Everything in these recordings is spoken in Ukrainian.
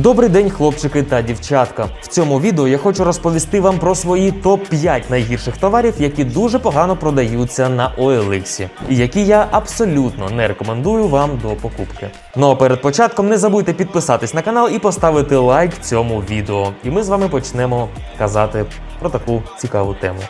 Добрий день, хлопчики та дівчатка. В цьому відео я хочу розповісти вам про свої топ-5 найгірших товарів, які дуже погано продаються на OLX, і які я абсолютно не рекомендую вам до покупки. Ну а перед початком не забудьте підписатись на канал і поставити лайк цьому відео. І ми з вами почнемо казати про таку цікаву тему.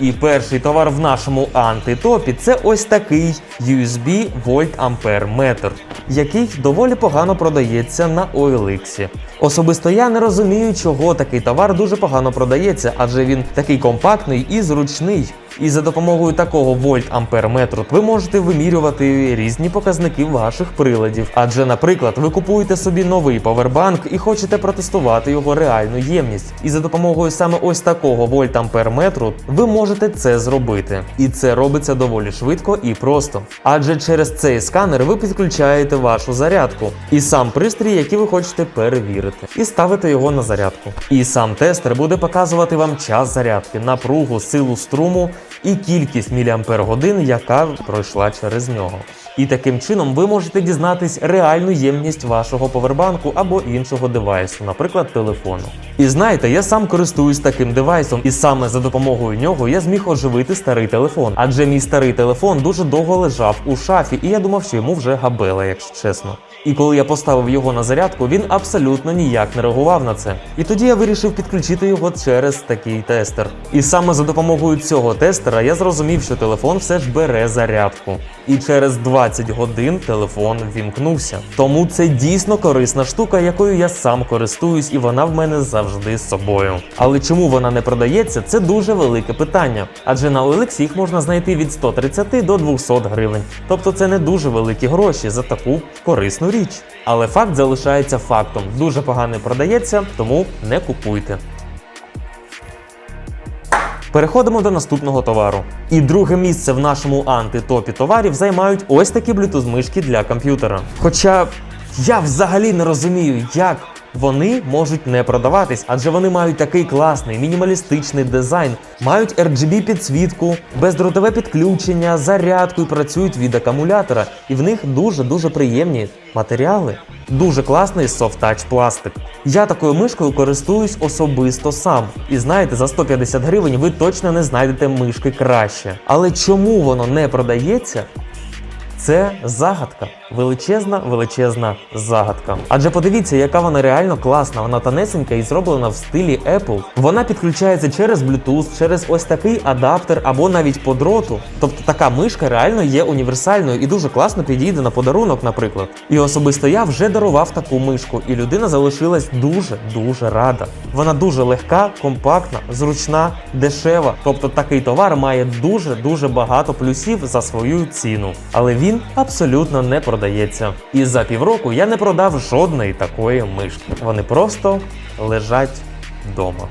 І перший товар в нашому антитопі це ось такий USB вольт ампер метр, який доволі погано продається на OLX. Особисто я не розумію, чого такий товар дуже погано продається, адже він такий компактний і зручний. І за допомогою такого вольт ампер метру ви можете вимірювати різні показники ваших приладів. Адже, наприклад, ви купуєте собі новий повербанк і хочете протестувати його реальну ємність. І за допомогою саме ось такого вольт ампер метру ви можете це зробити. І це робиться доволі швидко і просто. Адже через цей сканер ви підключаєте вашу зарядку і сам пристрій, який ви хочете перевірити, і ставите його на зарядку. І сам тестер буде показувати вам час зарядки, напругу, силу струму і кількість міліампер годин, яка пройшла через нього. І таким чином ви можете дізнатись реальну ємність вашого повербанку або іншого девайсу, наприклад, телефону. І знаєте, я сам користуюсь таким девайсом, і саме за допомогою нього я зміг оживити старий телефон. Адже мій старий телефон дуже довго лежав у шафі, і я думав, що йому вже габела, якщо чесно. І коли я поставив його на зарядку, він абсолютно ніяк не реагував на це. І тоді я вирішив підключити його через такий тестер. І саме за допомогою цього тестера я зрозумів, що телефон все ж бере зарядку. І через 20 годин телефон вімкнувся. Тому це дійсно корисна штука, якою я сам користуюсь, і вона в мене завжди з собою. Але чому вона не продається, це дуже велике питання. Адже на OLX їх можна знайти від 130 до 200 гривень. Тобто це не дуже великі гроші за таку корисну річ. Але факт залишається фактом. Дуже погано продається, тому не купуйте. Переходимо до наступного товару. І друге місце в нашому антитопі товарів займають ось такі Bluetooth мишки для комп'ютера. Хоча я взагалі не розумію, як вони можуть не продаватись, адже вони мають такий класний мінімалістичний дизайн, мають RGB підсвітку, бездротове підключення, зарядку і працюють від акумулятора. І в них дуже дуже приємні матеріали. Дуже класний софт-тач пластик. Я такою мишкою користуюсь особисто сам. І знаєте, за 150 гривень ви точно не знайдете мишки краще. Але чому воно не продається? Це загадка, величезна, величезна загадка. Адже подивіться, яка вона реально класна. Вона тонесенька і зроблена в стилі Apple. Вона підключається через Bluetooth, через ось такий адаптер або навіть по дроту. Тобто така мишка реально є універсальною і дуже класно підійде на подарунок, наприклад. І особисто я вже дарував таку мишку, і людина залишилась дуже дуже рада. Вона дуже легка, компактна, зручна, дешева. Тобто такий товар має дуже дуже багато плюсів за свою ціну. Але він абсолютно не продається. І за півроку я не продав жодної такої мишки. Вони просто лежать вдома.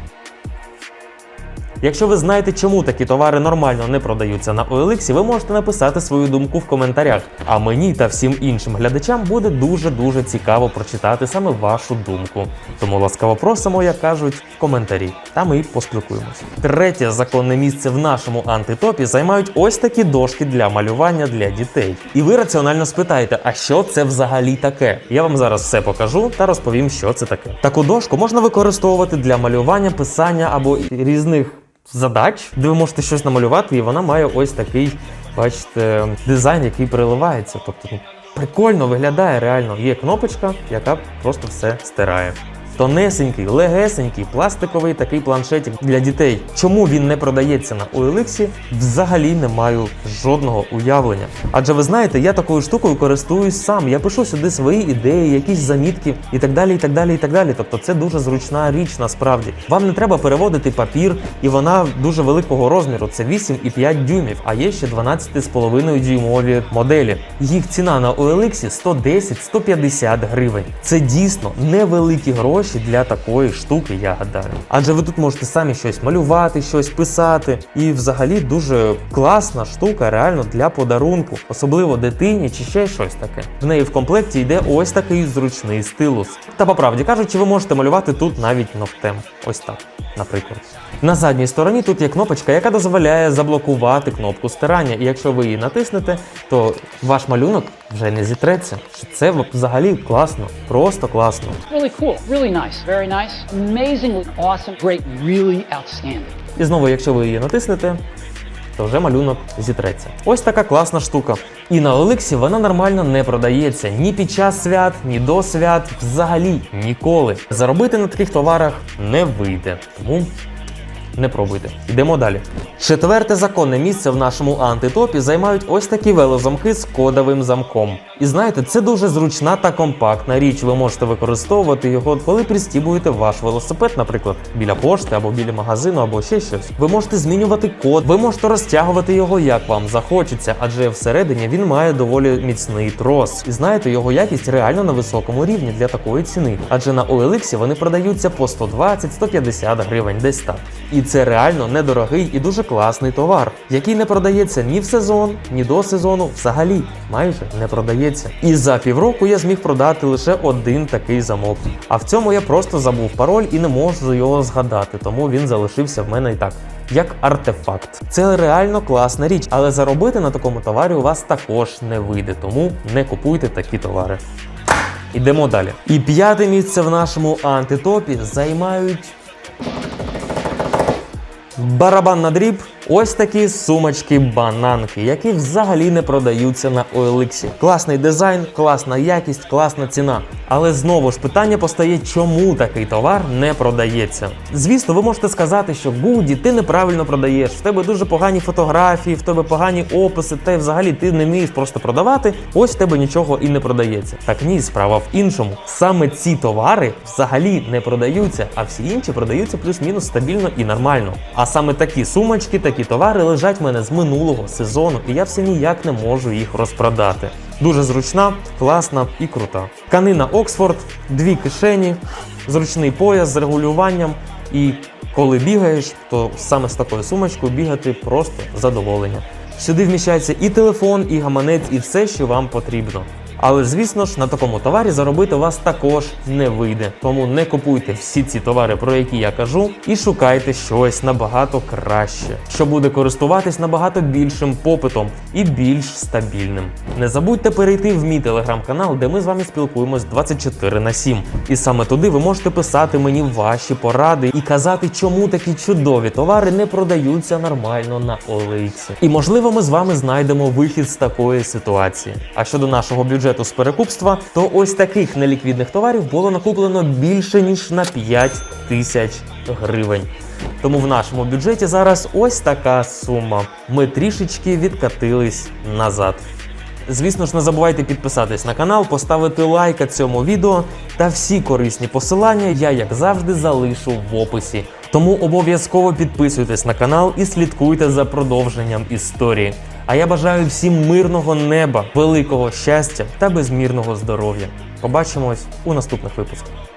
Якщо ви знаєте, чому такі товари нормально не продаються на OLX, ви можете написати свою думку в коментарях. А мені та всім іншим глядачам буде дуже дуже цікаво прочитати саме вашу думку. Тому ласкаво просимо, як кажуть, в коментарі. Та ми й поспілкуємося. Третє законне місце в нашому антитопі займають ось такі дошки для малювання для дітей. І ви раціонально спитаєте, а що це взагалі таке? Я вам зараз все покажу та розповім, що це таке. Таку дошку можна використовувати для малювання, писання або різних задач, де ви можете щось намалювати, і вона має ось такий, бачите, дизайн, який переливається. Тобто ну, прикольно виглядає реально. Є кнопочка, яка просто все стирає. Тонесенький, легесенький, пластиковий такий планшетик для дітей. Чому він не продається на OLX, взагалі не маю жодного уявлення. Адже ви знаєте, я такою штукою користуюсь сам. Я пишу сюди свої ідеї, якісь замітки і так далі. і так далі, і так далі. Тобто це дуже зручна річ насправді. Вам не треба переводити папір, і вона дуже великого розміру. Це 8,5 дюймів, а є ще 12,5 дюймові моделі. Їх ціна на OLX 110-150 гривень. Це дійсно невеликі гроші для такої штуки, я гадаю. Адже ви тут можете самі щось малювати, щось писати. І взагалі дуже класна штука, реально для подарунку, особливо дитині чи ще щось таке. В неї в комплекті йде ось такий зручний стилус. Та по правді кажучи, ви можете малювати тут навіть ногтем. Ось так, наприклад. На задній стороні тут є кнопочка, яка дозволяє заблокувати кнопку стирання. І якщо ви її натиснете, то ваш малюнок вже не зітреться. Це взагалі класно, просто класно. Really cool, really nice, very nice, amazingly awesome, great, really outstanding. І знову, якщо ви її натиснете, то вже малюнок зітреться. Ось така класна штука. І на Олексі вона нормально не продається ні під час свят, ні до свят, взагалі ніколи. Заробити на таких товарах не вийде. Тому не пробуйте. Йдемо далі. Четверте законне місце в нашому антитопі займають ось такі велозамки з кодовим замком. І знаєте, це дуже зручна та компактна річ. Ви можете використовувати його, коли пристібуєте ваш велосипед, наприклад, біля пошти або біля магазину, або ще щось. Ви можете змінювати код, ви можете розтягувати його як вам захочеться, адже всередині він має доволі міцний трос. І знаєте, його якість реально на високому рівні для такої ціни. Адже на OLX вони продаються по 120-150 гривень, десь так. І це реально недорогий і дуже класний товар, який не продається ні в сезон, ні до сезону, взагалі майже не продається. І за півроку я зміг продати лише один такий замок. А в цьому я просто забув пароль і не можу його згадати, тому він залишився в мене і так. Як артефакт, це реально класна річ, але заробити на такому товарі у вас також не вийде, тому не купуйте такі товари. Ідемо далі. І п'яте місце в нашому антитопі займають Барабан на дріб. Ось такі сумочки-бананки, які взагалі не продаються на OLX. Класний дизайн, класна якість, класна ціна. Але знову ж питання постає, чому такий товар не продається. Звісно, ви можете сказати, що Гуді, ти неправильно продаєш, в тебе дуже погані фотографії, в тебе погані описи, та й взагалі ти не вмієш просто продавати. Ось в тебе нічого і не продається. Так ні, справа в іншому. Саме ці товари взагалі не продаються, а всі інші продаються плюс-мінус стабільно і нормально. А саме такі сумочки, такі товари лежать в мене з минулого сезону, і я все ніяк не можу їх розпродати. Дуже зручна, класна і крута. Тканина Оксфорд, дві кишені, зручний пояс з регулюванням. І коли бігаєш, то саме з такою сумочкою бігати просто задоволення. Сюди вміщається і телефон, і гаманець, і все, що вам потрібно. Але звісно ж, на такому товарі заробити у вас також не вийде. Тому не купуйте всі ці товари, про які я кажу, і шукайте щось набагато краще, що буде користуватись набагато більшим попитом і більш стабільним. Не забудьте перейти в мій телеграм-канал, де ми з вами спілкуємось 24 на 7. І саме туди ви можете писати мені ваші поради і казати, чому такі чудові товари не продаються нормально на OLX. І можливо, ми з вами знайдемо вихід з такої ситуації. А щодо нашого бюджету з перекупства, то ось таких неліквідних товарів було накуплено більше ніж на 5 тисяч гривень. Тому в нашому бюджеті зараз ось така сума. Ми трішечки відкатились назад. Звісно ж, не забувайте підписатись на канал, поставити лайк цьому відео та всі корисні посилання я, як завжди, залишу в описі. Тому обов'язково підписуйтесь на канал і слідкуйте за продовженням історії. А я бажаю всім мирного неба, великого щастя та безмірного здоров'я. Побачимось у наступних випусках.